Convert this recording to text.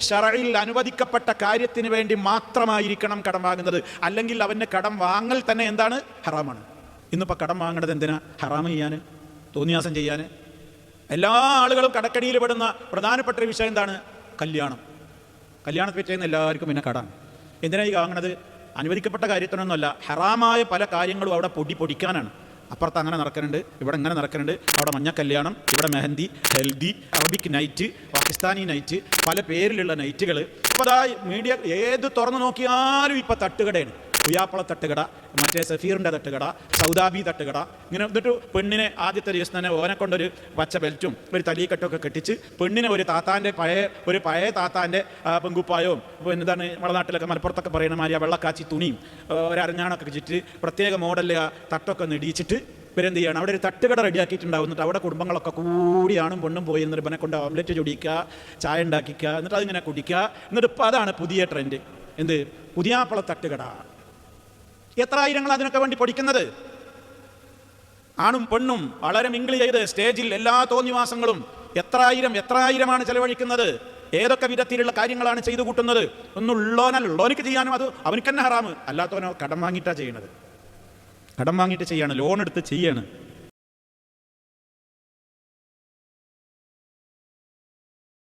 ഷറയിൽ അനുവദിക്കപ്പെട്ട കാര്യത്തിന് വേണ്ടി മാത്രമായിരിക്കണം കടം വാങ്ങുന്നത്. അല്ലെങ്കിൽ അവന്റെ കടം വാങ്ങൽ തന്നെ എന്താണ്? ഹറാമാണ്. ഇന്നിപ്പോൾ കടം വാങ്ങണത് എന്തിനാ? ഹറാം ചെയ്യാൻ തോന്നിയാസം ചെയ്യാൻ എല്ലാ ആളുകളും കടക്കടിയിൽ പെടുന്ന പ്രധാനപ്പെട്ട ഒരു വിഷയം എന്താണ്? കല്യാണം. കല്യാണത്തെ പറ്റുന്ന എല്ലാവർക്കും പിന്നെ കടാണ്. എന്തിനാ ഈ വാങ്ങണത്? അനുവദിക്കപ്പെട്ട കാര്യത്തിനൊന്നുമല്ല. ഹറാമായ പല കാര്യങ്ങളും അവിടെ പൊടി പൊടിക്കാനാണ്. അപ്പുറത്ത് അങ്ങനെ നടക്കുന്നുണ്ട് ഇവിടെ ഇങ്ങനെ നടക്കുന്നുണ്ട് അവിടെ മഞ്ഞ കല്യാണം ഇവിടെ mehndi haldi Arabic night Pakistani night പല പേരിലുള്ള നൈറ്റുകൾ ഇപ്പോൾ മീഡിയ ഏത് തുറന്നു നോക്കിയാലും ഇപ്പോൾ തട്ടുകടയാണ്. ഉയാപ്പള തട്ടുകട മറ്റേ സഫീറിന്റെ തട്ടുകട സൗദാബി തട്ടുകട. ഇങ്ങനെ എന്നിട്ട് പെണ്ണിനെ ആദ്യത്തെ ദിവസം തന്നെ ഓനെ കൊണ്ടൊരു പച്ച ബെൽറ്റും ഒരു തലീക്കെട്ടൊക്കെ കെട്ടിച്ച് പെണ്ണിനെ ഒരു താത്താന്റെ പഴയ ഒരു പഴയ താത്താന്റെ പെങ്കുപ്പായവും എന്താണ് നമ്മുടെ നാട്ടിലൊക്കെ മലപ്പുറത്തൊക്കെ പറയുന്ന മാതിരി വെള്ളക്കാച്ചി തുണിയും ഒരഞ്ഞാണൊക്കെ ഒരു വെച്ചിട്ട് പ്രത്യേക മോഡലിൽ ആ തട്ടൊക്കെ നെടിയിച്ചിട്ട് ഇവരെന്ത് ചെയ്യണം അവിടെ ഒരു തട്ടുകട റെഡിയാക്കിയിട്ടുണ്ടാവും. എന്നിട്ട് അവിടെ കുടുംബങ്ങളൊക്കെ കൂടിയാണ് പെണ്ണും പോയി എന്നിട്ട് ഇവനെ കൊണ്ട് ഓംലെറ്റ് ചൊടിക്കുക ചായ ഉണ്ടാക്കിക്കുക എന്നിട്ട് അതിങ്ങനെ കുടിക്കുക. എന്നിട്ട് ഇപ്പോൾ അതാണ് പുതിയ ട്രെൻഡ്. എന്ത്? പുതിയാപ്പള തട്ടുകട. എത്ര ആയിരങ്ങൾ അതിനൊക്കെ വേണ്ടി പഠിക്കുന്നത്? ആണും പെണ്ണും വളരെ മിങ്കിൾ ചെയ്ത് സ്റ്റേജിൽ എല്ലാ തോന്നിവാസങ്ങളും എത്ര ആയിരം എത്ര ആയിരമാണ് ചെലവഴിക്കുന്നത്? ഏതൊക്കെ വിധത്തിലുള്ള കാര്യങ്ങളാണ് ചെയ്തു കൂട്ടുന്നത്? ഒന്നുള്ളോനല്ല ഉള്ളോനിക്ക് ചെയ്യാനും അത് അവനിക്ക് തന്നെ ഹറാമ്. അല്ലാത്തവനോ കടം വാങ്ങിയിട്ടാണ് ചെയ്യണത്. കടം വാങ്ങിയിട്ട് ചെയ്യാണ്. ലോൺ എടുത്ത് ചെയ്യാണ്.